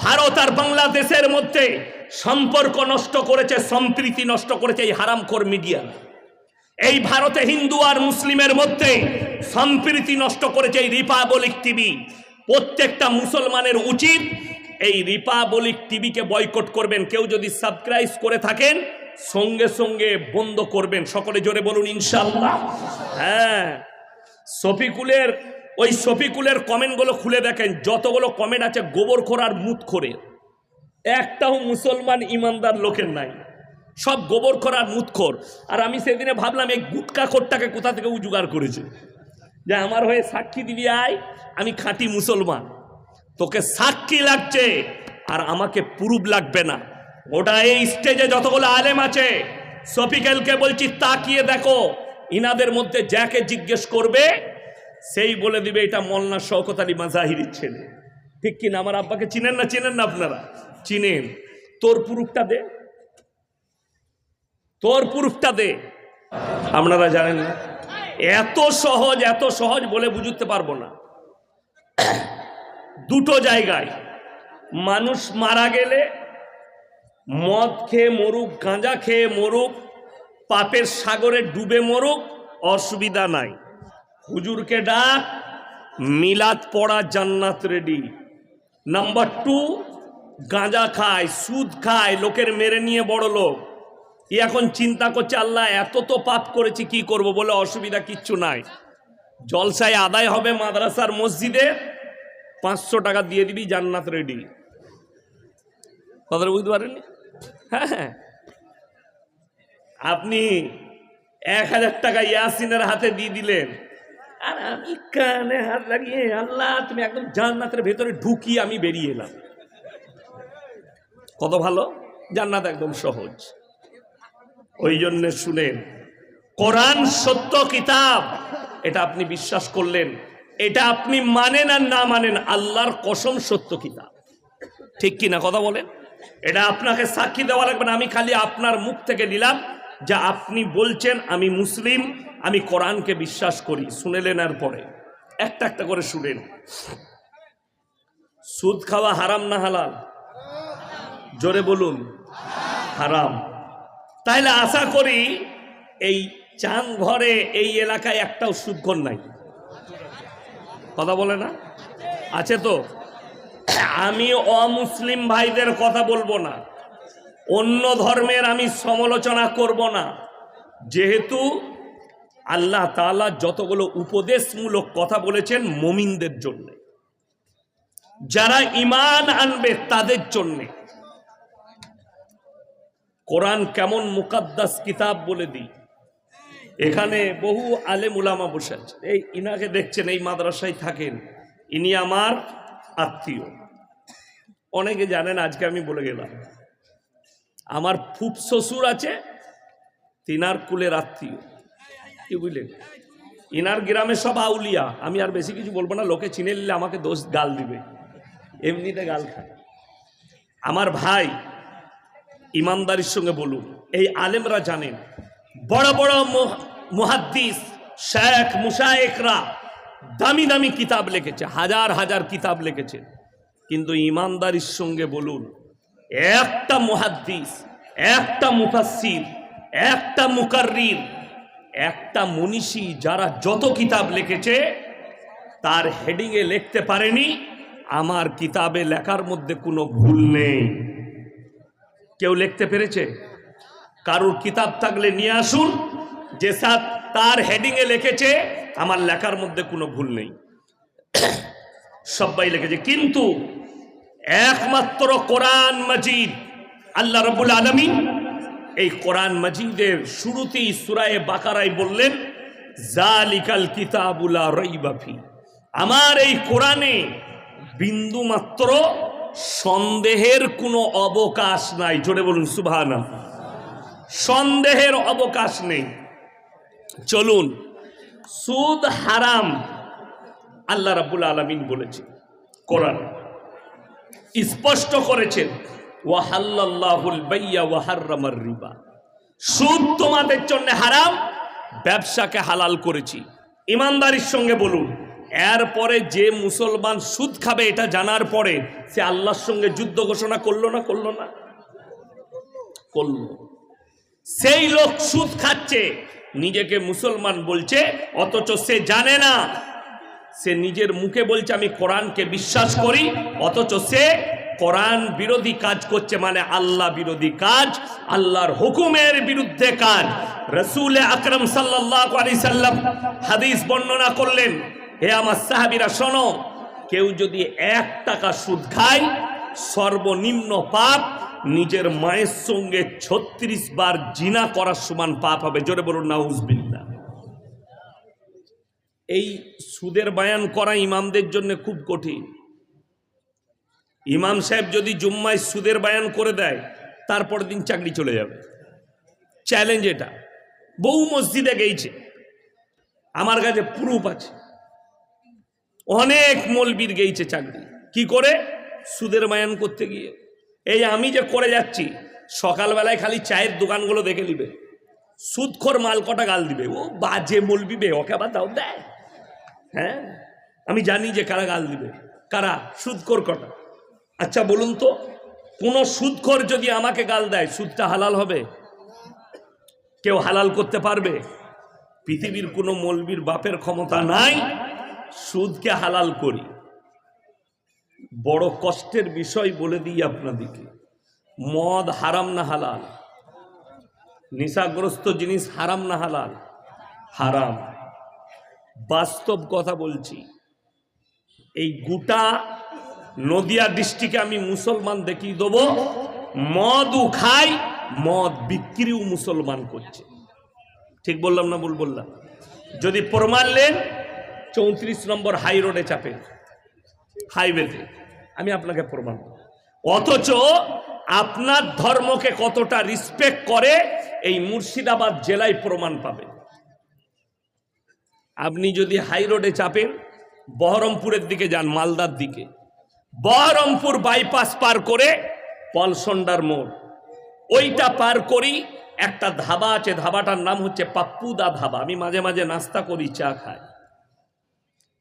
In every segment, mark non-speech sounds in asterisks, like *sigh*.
ভারত আর বাংলাদেশের মধ্যে সম্পর্ক নষ্ট করেছে, সম্প্রীতি নষ্ট করেছে এই হারামখোর মিডিয়া। এই ভারতে হিন্দু আর মুসলিমের মধ্যে সম্প্রীতি নষ্ট করেছে এই রিপাবলিক টিভি। প্রত্যেকটা মুসলমানের উচিত এই রিপাবলিক টিভিকে বয়কট করবেন। কেউ যদি সাবস্ক্রাইব করে থাকেন, সঙ্গে সঙ্গে বন্ধ করবেন। সকলে জোরে বলুন ইনশাল্লাহ হ্যাঁ শফিকুলের ওই শফিকুলের কমেন্টগুলো খুলে দেখেন, যতগুলো কমেন্ট আছে গোবর খোরার মুত খোরের একটাও মুসলমান ইমানদার লোকের নাই। সব গোবর খোরার মুতখোর। আর আমি সেদিনে ভাবলাম, এই গুটকা খোরটাকে কোথা থেকে ও জোগাড় করেছে? যে আমার হয়ে সাক্ষী দিবি, আয়, আমি খাঁটি মুসলমান। তোকে সাক্ষী লাগছে, আর আমাকে প্রুফ লাগবে না। ওটা এই স্টেজে যতগুলো আলেম আছে সফিকেলকে বলছি, তাকিয়ে দেখো, ইনাদের মধ্যে যাকে জিজ্ঞেস করবে সেই বলে দিবে, এটা মল্লা শওকত আলী মাজাহিরির ছেলে। ঠিক কিনা? আমার আব্বাকে চিনেন না? চিনেন না আপনারা? চিনেন। তোর পুরুষটা দে। তোর পুরুষটা দে। আপনারা জানেন না? এত সহজ এত সহজ বলে বুঝতে পারব না। দুটো জায়গায় মানুষ মারা গেলে মদ খেয়ে মরুক, গাঁজা খেয়ে মরুক, পাপের সাগরে ডুবে মরুক, অসুবিধা নাই। হুজুরকে ডাক, মিলাদ পড়া জান্নাত রেডি নাম্বার টু গাঁজা খায়, সুদ খায়, লোকের মেরে নিয়ে বড় লোক। ই এখন চিন্তা করছে, আল্লাহ এত তো পাপ করেছি, কি করব বলে অসুবিধা কিচ্ছু নাই। জলসায় আদায় হবে মাদ্রাসার মসজিদে, পাঁচশো টাকা দিয়ে দিবি, জান্নাত রেডি কথাটা বুঝতে পারেননি? হ্যাঁ হ্যাঁ। আপনি এক হাজার টাকা ইয়াসিনের হাতে দিয়ে দিলেন। আর আমি কানে হাত লাগিয়ে, আল্লাহ, তুমি একদম জান্নাতের ভেতরে ঢুকি আমি বেরিয়ে এলাম। কত ভালো? জান্নাত একদম সহজ। ওই জন্যে শুনেন, কোরআন সত্য কিতাব, এটা আপনি বিশ্বাস করলেন, এটা আপনি মানেন আর না মানেন, আল্লাহর কসম সত্য কিতাব। ঠিক কি না কথা বলেন? এটা আপনাকে সাক্ষী দেওয়া লাগবে না, আমি খালি আপনার মুখ থেকে নিলাম যা আপনি বলছেন, আমি মুসলিম, আমি কোরআনকে বিশ্বাস করি। শুনেলেন আর পরে। একটা একটা করে শুনেন। সুদ খাওয়া হারাম না হালাল? জোরে বলুন, হারাম। তাহলে আশা করি এই চান ঘরে, এই এলাকায় একটাও সুদঘর নাই। কথা বলে না? আছে তো? আমি অমুসলিম ভাইদের কথা বলব না। অন্য ধর্মের আমি সমালোচনা করব না। যেহেতু আল্লাহ তাআলা যতগুলো উপদেশমূলক কথা বলেছেন মমিনদের জন্য। যারা ইমান আনবে তাদের জন্যে। কোরআন কেমন মুকাদ্দাস কিতাব বলে দিই। এখানে বহু আলেম উলামা বসে আছে। এই ইনাকে দেখছেন, এই মাদ্রাসায় থাকেন। ইনি আমার আত্মীয়। অনেকে জানেন, আজকে আমি বলে গেলাম। আমার ফুপ শ্বশুর আছে, তিনার কুলের আত্মীয় কি বুঝলেন? ইনার গ্রামে সব আউলিয়া, আমি আর বেশি কিছু বলব না, লোকে চিনে নিলে আমাকে দোষ গাল দিবে। এমনিতে গাল খায়। আমার ভাই ইমানদারির সঙ্গে বলুন, এই আলেমরা জানেন, বড় বড় মুহ- মুহাদ্দিস শেখ মুশায়েকরা দামি দামি কিতাব লিখেছে, হাজার হাজার কিতাব লিখেছে। কিন্তু ইমানদারির সঙ্গে বলুন একটা মুহাদ্দিস, একটা মুফাসসির, একটা মুকাররির, একটা মনীষী যারা যত কিতাব লিখেছে, তার হেডিংয়ে লিখতে পারেনি, আমার কিতাবে লেখার মধ্যে কোনো ভুল নেই। কেউ লিখতে পেরেছে? কারুর কিতাব থাকলে নিয়ে আসুন। যে সাথ তার হেডিংয়ে লিখেছে, আমার লেখার মধ্যে কোনো ভুল নেই। *coughs* সবাই লিখেছে, কিন্তু একমাত্র কোরআন মজিদ। আল্লাহ রবুল আলমী এই কোরআন মজিদের শুরুতেই সুরায়ে বাকারায় বললেন জালিকাল কিতাবুলা রইবাফি আমার এই কোরআনে বিন্দু মাত্র সন্দেহের কোনো অবকাশ নাই। জোরে বলুন সুবহানা সন্দেহের অবকাশ নেই। চলুন, সুদ হারাম, আল্লাহ রাবুল আলামিন বলেছে কোরআন। স্পষ্ট করেছেন ওয়াহাল্লাহুল বাইয়া ওয়াহাররামার রিবা। সুদ তোমাদের জন্য হারাম, ব্যবসাকে হালাল করেছি। ইমানদারির সঙ্গে বলুন, এরপরে যে মুসলমান সুদ খাবে এটা জানার পরে সে আল্লাহর সঙ্গে যুদ্ধ ঘোষণা করল না করল না? করল। সেই লোক সুদ খাচ্ছে, নিজেকে মুসলমান বলছে, অথচ সে জানে না সে নিজের মুখে বলছে, আমি কোরআনকে বিশ্বাস করি, অথচ সে কোরআন বিরোধী কাজ করছে মানে আল্লাহ বিরোধী কাজ, আল্লাহর হুকুমের বিরুদ্ধে কাজ। রসুল আকরম সাল্লাহ আলি সাল্লাম হাদিস বর্ণনা করলেন, হে আমার সাহাবিরা, শোনো, কেউ যদি এক টাকা সুদ খায়, সর্বনিম্ন পাপ নিজের মায়ের সঙ্গে ছত্রিশ বার জিনা করার সমান পাপ হবে। জোরে বলুন নাউজবিল্লা এই সুদের বায়ান করা ইমামদের জন্য খুব কঠিন। ইমাম সাহেব যদি জুম্মায় সুদের বায়ান করে দেয়, তারপর দিন চাকরি চলে যাবে। চ্যালেঞ্জ এটা। বহু মসজিদে গেইছে। আমার কাছে প্রুফ আছে। অনেক মলবির গেইছে চাকরি। কি করে? সুদের বায়ান করতে গিয়ে। এই আমি যে করে যাচ্ছি, সকালবেলায় খালি চায়ের দোকানগুলো দেখে নিবে। সুদখোর মাল কটা গাল দিবে? ও বাজে মলবি বে, ওকে আবার দাও, দেয়। হ্যাঁ? আমি জানি যে কারা গাল দিবে। কারা? সুদখোর কটা। আচ্ছা বলুন তো, কোন সুদখোর যদি আমাকে গাল দেয়, সুদটা হালাল হবে? কেউ হালাল করতে পারবে? পৃথিবীর কোনো মলবির বাপের ক্ষমতা নাই, সুদকে হালাল করি। বড় কষ্টের বিষয় বলে দিই আপনাদেরকে। মদ হারাম না হালাল। নিশাগ্রস্ত জিনিস হারাম না হালাল। হারাম। বাস্তব কথা বলছি। এই গোটা নদিয়া ডিস্ট্রিক্টে আমি মুসলমান দেখিয়ে দেবো মদও খাই, মদ বিক্রিও মুসলমান করছে। ঠিক বললাম না ভুল বললাম? যদি প্রমাণ নেন, চৌত্রিশ নম্বর হাই রোডে চাপে হাইওয়েতে আমি আপনাকে প্রমাণ। অথচ আপনার ধর্মকে কতটা রিসপেক্ট করে, এই মুর্শিদাবাদ জেলায় প্রমাণ পাবেন আপনি যদি হাই রোডে চাপেন, বহরমপুরের দিকে যান, মালদার দিকে। বহরমপুর বাইপাস পার করে পলসন্ডার মোড়। ওইটা পার করি, একটা ধাবা আছে, ধাবাটার নাম হচ্ছে পাপ্পুদা ধাবা। আমি মাঝে মাঝে নাস্তা করি, চা খাই।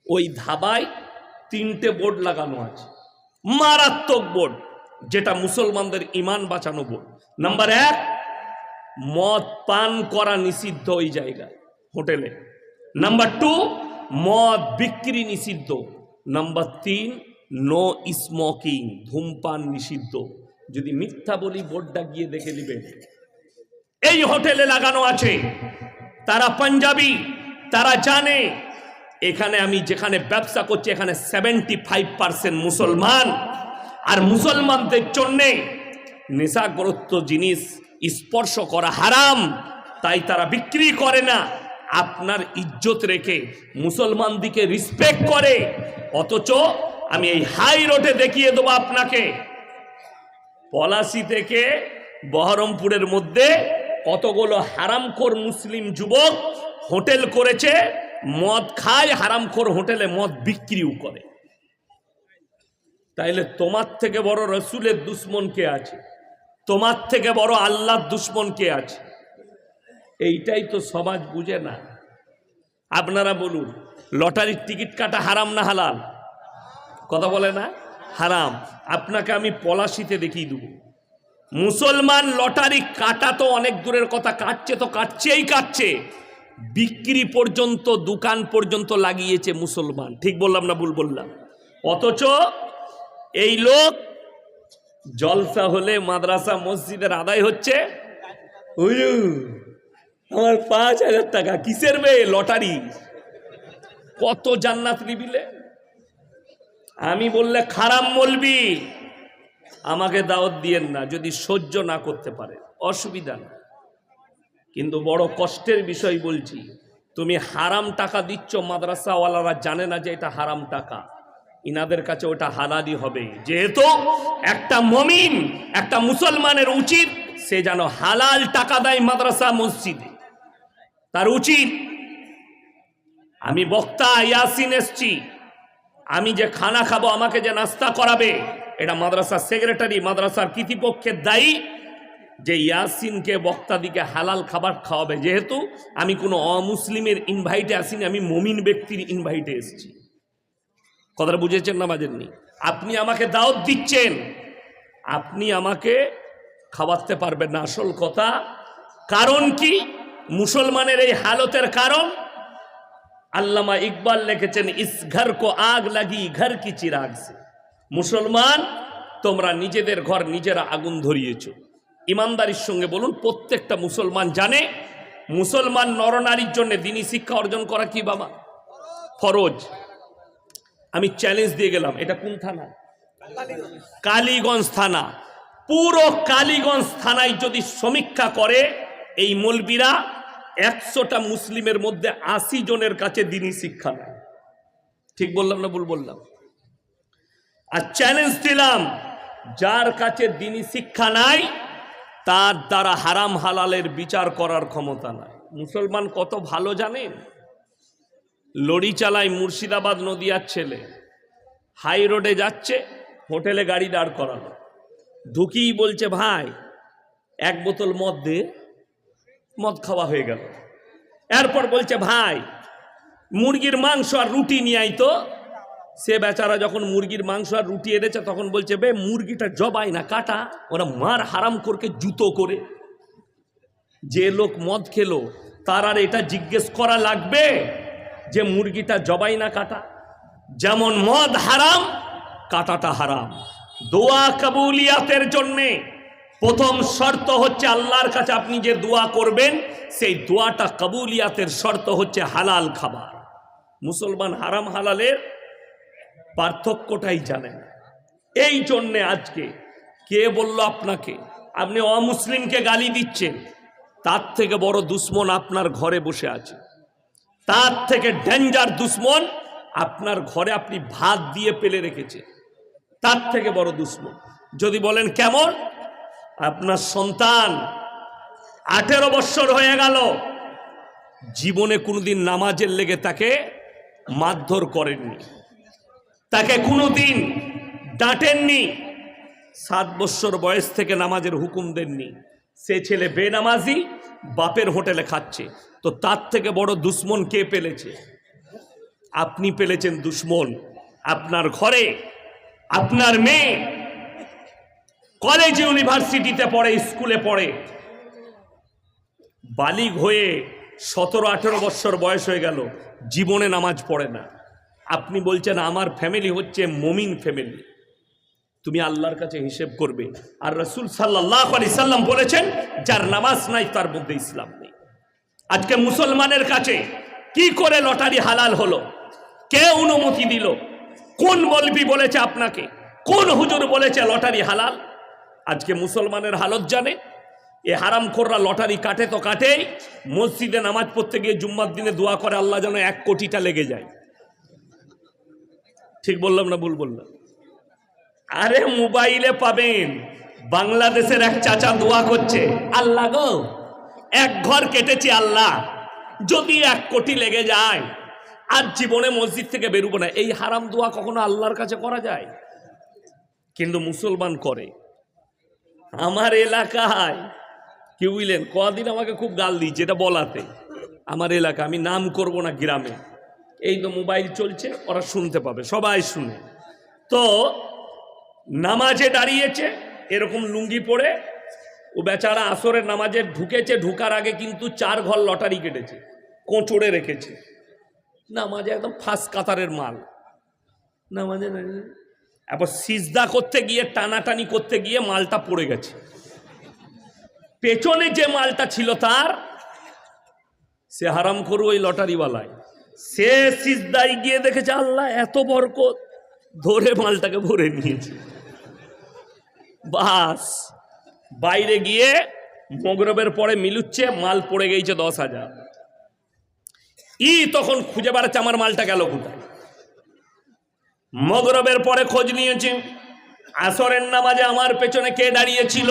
ওই ধাবায় তিনটে বোর্ড লাগানো আছে। মারাত্মক বোর্ড যেটা মুসলমানদের ইমান বাঁচানো বোর্ড নাম্বার এক, মদ পান করা নিষিদ্ধ ওই জায়গায়, হোটেলে। নাম্বার টু মদ বিক্রি নিষিদ্ধ নাম্বার তিন নো স্মোকিং ধূমপান নিষিদ্ধ যদি মিথ্যা বলি বোর্ডটা গিয়ে দেখে নেবেন এই হোটেলে লাগানো আছে তারা পাঞ্জাবি তারা জানে এখানে আমি যেখানে ব্যবসা করছি এখানে সেভেন্টি ফাইভ পার্সেন্ট মুসলমান আর মুসলমানদের জন্যে নেশাগ্রস্ত জিনিস স্পর্শ করা হারাম, তাই তারা বিক্রি করে না। আপনার ইজ্জত রেখে মুসলমান দিকে রিসপেক্ট করে, অথচ আমি এই হাই রোডে দেখিয়ে দেবো আপনাকে। পলাশি থেকে বহরমপুরের মধ্যে কতগুলো হারামখোর মুসলিম যুবক হোটেল করেছে, মদ খায়, হারামখোর হোটেলে মদ বিক্রিও করে। তাইলে তোমার থেকে বড় রসুলের দুশ্মন কে আছে? তোমার থেকে বড় আল্লাহর দুশ্মন কে আছে? এইটাই তো সমাজ বুঝে না। আপনারা বলুন, লটারির টিকিট কাটা হারাম না হালাল? কথা বলে না? হারাম। আপনাকে আমি পলাশিতে দেখিয়ে দেবো। মুসলমান লটারি কাটা তো অনেক দূরের কথা, কাটছে তো কাটছেই কাটছে। বিক্রি পর্যন্ত, দোকান পর্যন্ত লাগিয়েছে মুসলমান। ঠিক বললাম না ভুল বললাম? অথচ এই লোক জলসা হলে মাদ্রাসা মসজিদের আদায় হচ্ছে। আমার পাঁচ হাজার টাকা কিসের মেয়ে? লটারি। কত জান্নাত নিবিলে? আমি বললে, খারাপ বলবি। আমাকে দাওয়াত দিয়েন না, যদি সহ্য না করতে পারে। অসুবিধা না। কিন্তু বড় কষ্টের বিষয় বলছি, তুমি হারাম টাকা দিচ্ছ, মাদ্রাসাওয়ালারা জানে না যে এটা হারাম টাকা। ইনাদের কাছে ওটা হালালি হবে। যেহেতু একটা মমিন, একটা মুসলমানের উচিত, সে যেন হালাল টাকা দেয় মাদ্রাসা, মসজিদে। তার উচিত, আমি বক্তা ইয়াসিন এসছি, আমি যে খানা খাব, আমাকে যে নাস্তা করাবে, এটা মাদ্রাসার সেক্রেটারি, মাদ্রাসার কৃতিপক্ষের দায়ী যে ইয়াসিনকে বক্তাদিকে হালাল খাবার খাওয়াবে। যেহেতু আমি কোনো অমুসলিমের ইনভাইটে আসিনি, আমি মমিন ব্যক্তির ইনভাইটে এসেছি। কথাটা বুঝেছেন না বাজেননি? আপনি আমাকে দাওয়াত দিচ্ছেন, আপনি আমাকে খাওয়াতে পারবেন না। আসল কথা, কারণ কি? মুসলমানের এই হালতের কারণ, আল্লামা ইকবাল লিখেছেন, ইস ঘর কো আগ লাগি, ঘর কি চিরাগ সে। মুসলমান, তোমরা নিজেদের ঘর নিজেরা আগুন ধরিয়েছ। ইমানদারির সঙ্গে বলুন, প্রত্যেকটা মুসলমান জানে, মুসলমান নরনারীর জন্য দিনী শিক্ষা অর্জন করা কি বাবা? ফরজ। আমি চ্যালেঞ্জ দিয়ে গেলাম, এটা কোন থানা? কালীগঞ্জ থানা। পুরো কালীগঞ্জ থানায় যদি সমীক্ষা করে, এই মলবিরা একশোটা মুসলিমের মধ্যে আশি জনের কাছে দিনই শিক্ষা নেয়। ঠিক বললাম না ভুল বললাম? আর চ্যালেঞ্জ দিলাম, যার কাছে দিনই শিক্ষা নাই, তার দ্বারা হারাম হালালের বিচার করার ক্ষমতা নাই। মুসলমান কত ভালো জানেন? লড়ি চালায় মুর্শিদাবাদ নদিয়ার ছেলে হাই রোডে যাচ্ছে, হোটেলে গাড়ি দাঁড় করালো। ঢুকিই বলছে, ভাই, এক বোতল মদ দে। মদ খাওয়া হয়ে গেল। এরপর বলছে, ভাই, মুরগির মাংস আর রুটি নিয়ে তো। সে বেচারা যখন মুরগির মাংস আর রুটি এনেছে, তখন বলছে, বে, মুরগিটা জবাই না, কাটা। ওরা মার হারাম করকে জুতো করে। যে লোক মদ খেলো, তার আর এটা জিজ্ঞেস করা লাগবে যে, মুরগিটা জবাই না, কাটা? যেমন মদ হারাম, কাটাটা হারাম। দোয়া কাবুলিয়াতের জন্যে প্রথম শর্ত হচ্ছে আল্লাহর কাছে আপনি যে দোয়া করবেন, সেই দোয়াটা কাবুলিয়াতের শর্ত হচ্ছে হালাল খাবার। মুসলমান হারাম হালালের পার্থক্যটাই জানেন। এই জন্যে আজকে কে বলল আপনাকে, আপনি অমুসলিমকে গালি দিচ্ছেন, তার থেকে বড় দুশ্মন আপনার ঘরে বসে আছে। তার থেকে ডেঞ্জার দুশ্মন আপনার ঘরে আপনি ভাত দিয়ে পেলে রেখেছে। তার থেকে বড় দুশ্মন। যদি বলেন কেমন? আপনার সন্তান আঠেরো বৎসর হয়ে গেল, জীবনে কোনোদিন নামাজের লেগে তাকে মারধর করেননি। তাকে কোনোদিন ডাঁটেননি। সাত বৎসর বয়স থেকে নামাজের হুকুম দেননি। সে ছেলে বেনামাজি বাপের হোটেলে খাচ্ছে। তো তার থেকে বড় দুশ্মন কে পেলেছে? আপনি পেলেছেন দুশ্মন। আপনার ঘরে আপনার মেয়ে কলেজ ইউনিভার্সিটিতে পড়ে স্কুলে পড়ে। বালিগ হয়ে সতেরো, আঠেরো বৎসর বয়স হয়ে গেল, জীবনে নামাজ পড়ে না। আপনি বলছেন, আমার ফ্যামিলি হচ্ছে মমিন ফ্যামিলি তুমি আল্লাহর কাছে হিসেব করবে। আর রসুল সাল্লাহ আলি বলেছেন, যার নামাজ নাই, তার মধ্যে ইসলাম নেই। আজকে মুসলমানের কাছে কি করে লটারি হালাল হলো? কে অনুমতি দিল? কোন বলবি বলেছে আপনাকে? কোন হুজুর বলেছে লটারি হালাল? আজকে মুসলমানের হালত জানে, এ হারাম খোররা লটারি কাটে তো কাটেই, মসজিদে নামাজ পড়তে গিয়ে জুম্মার দিনে দোয়া করে আল্লাহ যেন এক কোটিটা লেগে যায়। ঠিক বললাম না ভুল বললাম? আরে মোবাইলে পাবেন, বাংলাদেশের এক চাচা দোয়া করছে, আল্লাহ গো, এক ঘর কেটেছি আল্লাহ, যদি এক কোটি লেগে যায়, আর জীবনে মসজিদ থেকে বেরোবো না। এই হারাম দোয়া কখনো আল্লাহর কাছে করা যায়? কিন্তু মুসলমান করে। আমার এলাকায়। কি বুঝলেন কদিন আমাকে খুব গাল দিচ্ছে এটা বলাতে। আমার এলাকা, আমি নাম করব না গ্রামে। এই তো মোবাইল চলছে, ওরা শুনতে পাবে, সবাই শুনে। তো নামাজে দাঁড়িয়েছে, এরকম লুঙ্গি পরে। ও বেচারা আসরের নামাজে ঢুকেছে, ঢুকার আগে কিন্তু চার ঘর লটারি কেটেছে, কোঁচড়ে রেখেছে। নামাজে একদম ফাঁস কাতারের মাল। নামাজে দাঁড়িয়ে এবার সিজদা করতে গিয়ে, টানাটানি করতে গিয়ে মালটা পড়ে গেছে। পেছনে যে মালটা ছিল তার, সে হারাম করু ওই লটারিওয়ালায়। সে সিজদাই গিয়ে দেখেছে, আল্লাহ, এত বরকত। ধরে মালটাকে ভরে নিয়েছে। বাস, বাইরে গিয়ে মগরবের পরে মিলুচ্ছে, মাল পড়ে গেছে দশ হাজার। ই তখন খুঁজে বেড়াচ্ছে, আমার মালটা গেল কোথায়? মগরবের পরে খোঁজ নিয়েছি। আসরের নামাজে আমার পেছনে কে দাঁড়িয়েছিল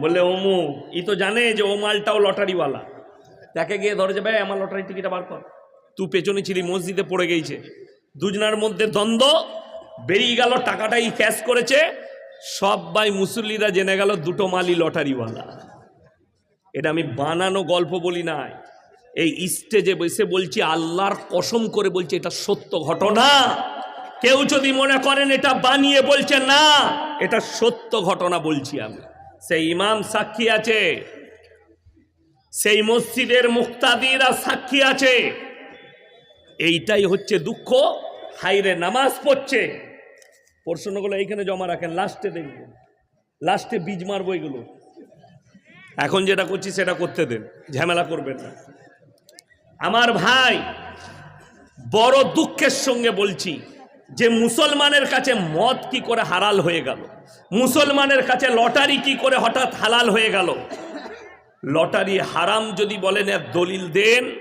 বললে, ওমু, ই তো জানে যে ও মালটাও লটারিওয়ালা। তাকে গিয়ে ধরে যাবে আমার লটারি টিকিটটা বার কর। তুই পেছনে ছিলি, মসজিদে পড়ে গেছে দুজনার মধ্যে দ্বন্দ্ব, বেরিয়ে গেল, টাকাটাই ক্যাশ করেছে। সবাই মুসল্লিরা জেনে গেল, দুটো মালি লটারিওয়ালা। এটা আমি বানানো গল্প বলি নাই। এই স্টেজে বসে বলছি, আল্লাহর কসম করে বলছি, এটা সত্য ঘটনা। কেউ যদি মনে করেন এটা বানিয়ে বলছে, না, এটা সত্য ঘটনা বলছি আমি। সেই ইমাম সাক্ষী আছে, সেই মসজিদের মুক্তাদিরা সাক্ষী আছে। এইটাই হচ্ছে দুঃখ, হাইরে নামাজ পড়ছে। প্রশ্নগুলো এইখানে জমা রাখেন, লাস্টে দেখবেন। লাস্টে বীজ মারবো এগুলো। এখন যেটা করছি সেটা করতে দেন, ঝামেলা করবেন না। আমার ভাই বড় দুঃখের সঙ্গে বলছি যে মুসলমানের কাছে মদ কি করে হারাল হয়ে গেল? মুসলমানের কাছে লটারি কি করে হঠাৎ হালাল হয়ে গেল? লটারি হারাম যদি বলেন এর দলিল দেন।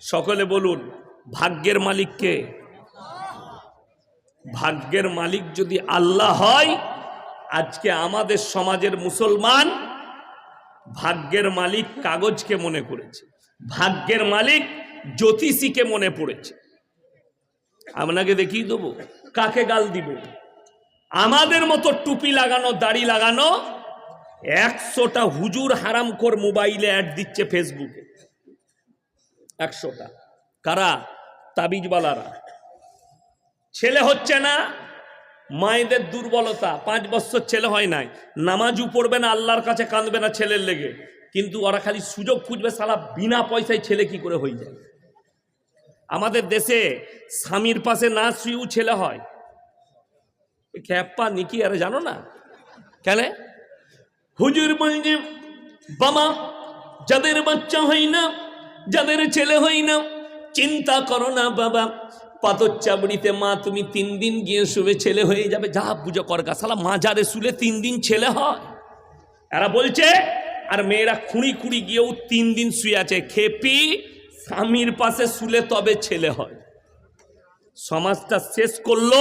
সকলে বলুন, ভাগ্যের মালিককে ভাগ্যের মালিক যদি আল্লাহ হয়, আজকে আমাদের সমাজের মুসলমান ভাগ্যের মালিক কাগজকে মনে করেছে। ভাগ্যের মালিক জ্যোতিষীকে মনে পড়েছে। আপনাকে দেখিয়ে দেবো। কাকে গাল দিব? আমাদের মতো টুপি লাগানো, দাড়ি লাগানো, একশোটা হুজুর হারাম হারামখোর মোবাইলে অ্যাড দিচ্ছে ফেসবুকে। একশোটা। কারা? তাবিজওয়ালারা। ছেলে হচ্ছে না, মায়েদের দুর্বলতা। পাঁচ বছর ছেলে হয় নাই। নামাজও পড়বে না, আল্লাহর কাছে কাঁদবে না ছেলের লেগে। কিন্তু ওরা খালি সুযোগ খুঁজবে, সালা বিনা পয়সায় ছেলে কি করে হয়ে যায়? আমাদের দেশে স্বামীর পাশে না শুয়েও ছেলে হয়। খ্যাপ্পা নিকি, আরে জানো না? কেন হুজুর বলছে বাবা, যাদের বাচ্চা হয় না, যাদের ছেলে হয় না, চিন্তা করো না বাবা পাতর চাবড়িতে মা, তুমি তিন দিন গিয়ে শুবে, ছেলে হয়ে যাবে, যা পুজো কর গা সালা মাজারে শুলে তিন দিন ছেলে হয়। এরা বলছে, আর মেয়েরা খুঁড়ি খুঁড়ি গিয়েও তিন দিন শুয়ে আছে, খেপি স্বামীর পাশে শুলে তবে ছেলে হয়। সমাজটা শেষ করল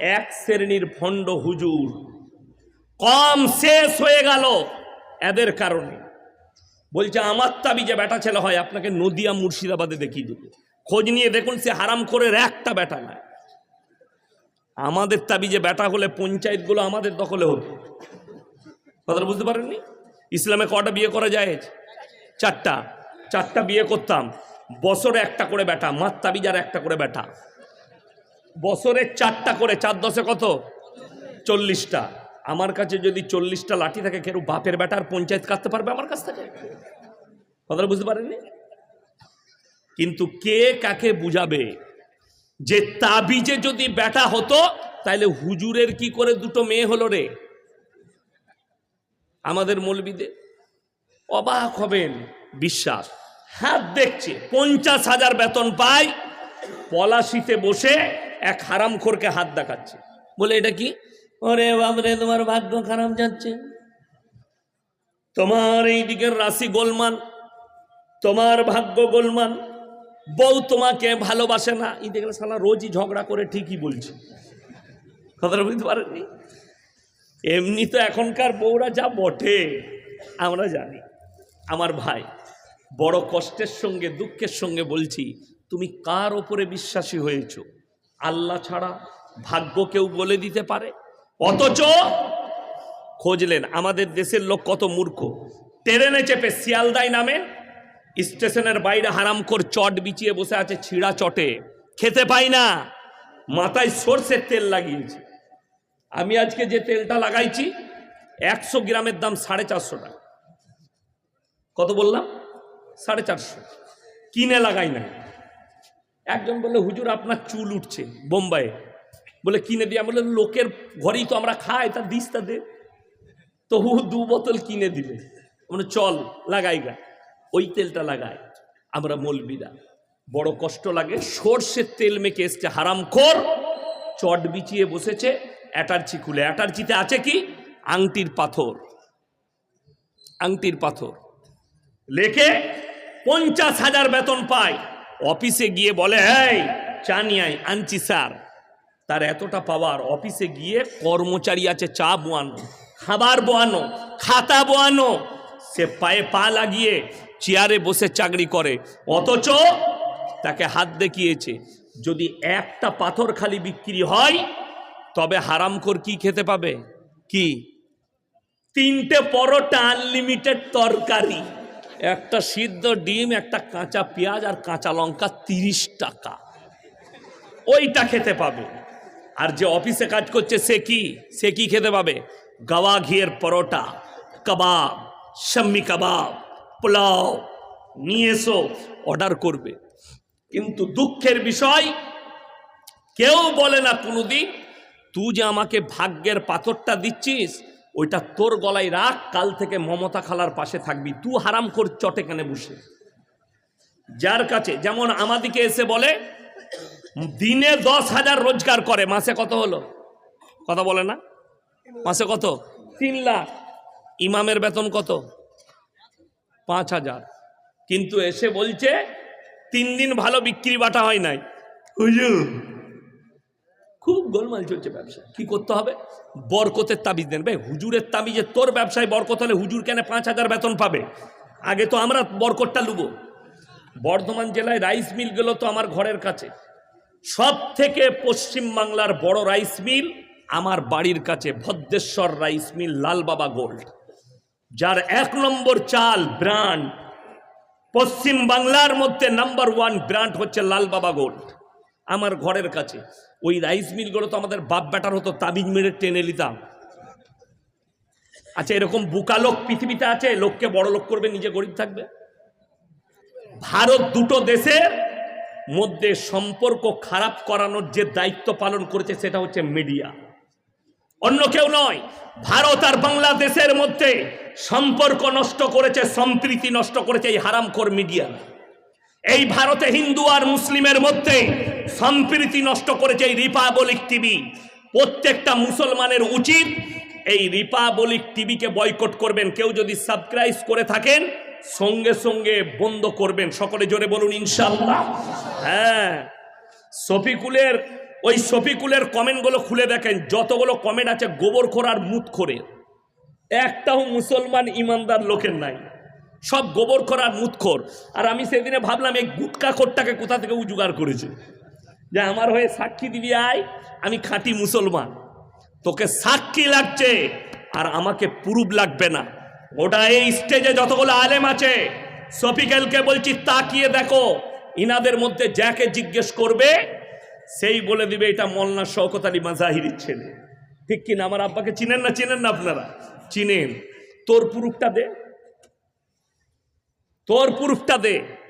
এক শ্রেণির ভণ্ড হুজুর। কম শেষ হয়ে গেল এদের কারণে। বলছে, আমার তাবি যে বেটা ছেলে হয়, আপনাকে নদিয়া মুর্শিদাবাদে দেখিয়ে দেবো। খোঁজ নিয়ে দেখুন সে হারাম করে একটা বেটা নাই। আমাদের তাবি যে বেটা হলে পঞ্চায়েতগুলো আমাদের দখলে হতো কথাটা বুঝতে পারেননি? ইসলামে কটা বিয়ে করা যায়? চারটা। চারটা বিয়ে করতাম। বছরে একটা করে বেটা মার তাবিজার একটা করে ব্যাটা। বছরে চারটা করে, চার দশে কত? চল্লিশটা। আমার কাছে যদি চল্লিশটা লাঠি থাকে, কেউ বাপের বেটার পঞ্চায়েত কাটতে পারবে আমার কাছ থেকে? কথাটা বুঝতে পারেননি? কিন্তু কে কাকে বুঝাবে? যে তাবিজে যদি বেটা হতো তাহলে হুজুরের কি করে দুটো মেয়ে হলো রে? আমাদের মৌলবিদে অবাক হবেন, বিশ্বাস। হাত দেখছে, পঞ্চাশ হাজার বেতন পায় পলাশিতে বসে এক হারামখোরকে হাত দেখাচ্ছে। বলে, এটা কি? ওরে বাবরে তোমার ভাগ্য খারাপ যাচ্ছে। তোমার এই দিকের রাশি গোলমান তোমার ভাগ্য গোলমান বউ তোমাকে ভালোবাসে না। এই দেখলে সালা রোজই ঝগড়া করে ঠিকই বলছে। কথাটা বুঝতে পারেননি? এমনি তো এখনকার বউরা যা বটে, আমরা জানি। আমার ভাই বড় কষ্টের সঙ্গে, দুঃখের সঙ্গে বলছি, তুমি কার ওপরে বিশ্বাসী হয়েছ? আল্লাহ ছাড়া ভাগ্য কেউ বলে দিতে পারে? অথচ খোঁজলেন, আমাদের দেশের লোক কত মূর্খ। ট্রেনে চেপে শিয়ালদাই নামে, স্টেশনের বাইরে হারামখোর চট বিছিয়ে বসে আছে ছিঁড়া চটে। খেতে পাই না, মাথায় সর্ষের তেল লাগিয়েছে। আমি আজকে যে তেলটা লাগাইছি, একশো গ্রামের দাম সাড়ে চারশো টাকা। কত বললাম? সাড়ে চারশো। কিনে লাগাই না একজন বললে, হুজুর, আপনার চুল উঠছে বোম্বাইয়ে। বলে, কিনে দিয়ে? বলে লোকের ঘরেই তো আমরা খাই তার দিস্তা দে। তবু দু বোতল কিনে দিলে। মানে চল, লাগাই গা। ওই তেলটা লাগাই, আমরা মলবিরা। বড় কষ্ট লাগে, সর্ষের তেল মেখে এসছে হারাম খোর। চট বিছিয়ে বসেছে, অ্যাটার্চি খুলে। অ্যাটার্চিতে আছে কি? আংটির পাথর। আংটির পাথর। লেখে পঞ্চাশ হাজার বেতন পায়। অফিসে গিয়ে বলে, এই, চা নিয়ে আনছি স্যার। তার এতটা পাওয়ার, অফিসে গিয়ে কর্মচারী আছে, চা বোয়ানো, খাবার বোয়ানো, খাতা বোয়ানো। সে পায়ে পা লাগিয়ে চেয়ারে বসে চাকরি করে। অথচ তাকে হাত দেখিয়েছে, যদি একটা পাথর খালি বিক্রি হয়, তবে হারামখোর কি খেতে পাবে? কি? তিনটে পরোটা আনলিমিটেড তরকারি। একটা সিদ্ধ ডিম, একটা কাঁচা পেঁয়াজ আর কাঁচা লঙ্কা তিরিশ টাকা। ওইটা খেতে পাবে। আর যে অফিসে কাজ করছে, সে কি? সে কি খেতে পাবে? গাওয়া ঘিয়ের পরোটা, কাবাব, শাম্মি কাবাব, পোলাও নিয়ে এসো, অর্ডার করবে। কিন্তু দুঃখের বিষয়, কেউ বলে না কোনোদিন তুই যে আমাকে ভাগ্যের পাথরটা দিচ্ছিস ওইটা তোর গলায় রাখ, কাল থেকে মমতা খালার পাশে থাকবি। তুই হারাম কর চটে কেনে বসে। যার কাছে, যেমন আমাদিকে এসে বলে, দিনে দশ হাজার রোজগার করে, মাসে কত হলো? কথা বলে না? মাসে কত? তিন লাখ। ইমামের বেতন কত? পাঁচ হাজার। কিন্তু এসে বলছে, তিন দিন ভালো বিক্রি বাটা হয় নাই। হুজুর গোলমাল চলছে ব্যবসা। কি করতে হবে? বরকতের তাবিজ দেন। ভাই, হুজুরের তাবিজে তোর ব্যবসায় বরকত হলে হুজুর কেন পাঁচ হাজার বেতন পাবে? আগে তো আমরা বরকতটা লুবো। বর্ধমান জেলায় রাইস মিলগুলো তো আমার ঘরের কাছে। সব থেকে পশ্চিম বাংলার বড় রাইস মিল আমার বাড়ির কাছে, Bhadreswar rice mill Lalbaba gold. যার এক নম্বর চাল ব্র্যান্ড পশ্চিম বাংলার মধ্যে নাম্বার ওয়ান ব্র্যান্ড হচ্ছে লালবাবা গোল্ড। আমার ঘরের কাছে। ওই রাইস মিলগুলো তো আমাদের বাপ ব্যাটার হতো, তাবিজ মেরে টেনে নিতাম। আচ্ছা এরকম বুকা লোক পৃথিবীতে আছে, লোককে বড় লোক করবে, নিজে গরিব থাকবে? ভারত দুটো দেশের মধ্যে সম্পর্ক খারাপ করানোর যে দায়িত্ব পালন করেছে, সেটা হচ্ছে মিডিয়া। অন্য কেউ নয়, ভারত আর বাংলাদেশের মধ্যে সম্পর্ক নষ্ট করেছে, সম্প্রীতি নষ্ট করেছে এই হারামখোর মিডিয়া। এই ভারতে হিন্দু আর মুসলিমের মধ্যে সম্প্রীতি নষ্ট করেছে এই রিপাবলিক টিভি। প্রত্যেকটা মুসলমানের উচিত এই রিপাবলিক টিভিকে বয়কট করবেন। কেউ যদি সাবস্ক্রাইব করে থাকেন, সঙ্গে সঙ্গে বন্ধ করবেন। সকলে জোরে বলুন ইনশাল্লাহ হ্যাঁ। শফিকুলের, ওই শফিকুলের কমেন্টগুলো খুলে দেখেন। যতগুলো কমেন্ট আছে গোবর খোরার মুত করে একটাও মুসলমান ইমানদার লোকের নাই। সব গোবর খোরার মুতখোর আর আমি সেদিনে ভাবলাম, এই গুটকা খোরটাকে কোথা থেকে ও জোগাড় করেছে? যে আমার হয়ে সাক্ষী দিবি, আয়, আমি খাঁটি মুসলমান। তোকে সাক্ষী লাগছে, আর আমাকে পুরুব লাগবে না। ওটা এই স্টেজে যতগুলো আলেম আছে, সফিকেলকে বলছি, তাকিয়ে দেখো, ইনাদের মধ্যে যাকে জিজ্ঞেস করবে, সেই বলে দিবে, এটা মল্লা শওকত আলী মাজাহিরির ছেলে। ঠিক কিনা? আমার আব্বাকে চিনেন না? চিনেন না আপনারা? চিনেন। তোর পুরুষটা দে। তোর প্রুফটা দে।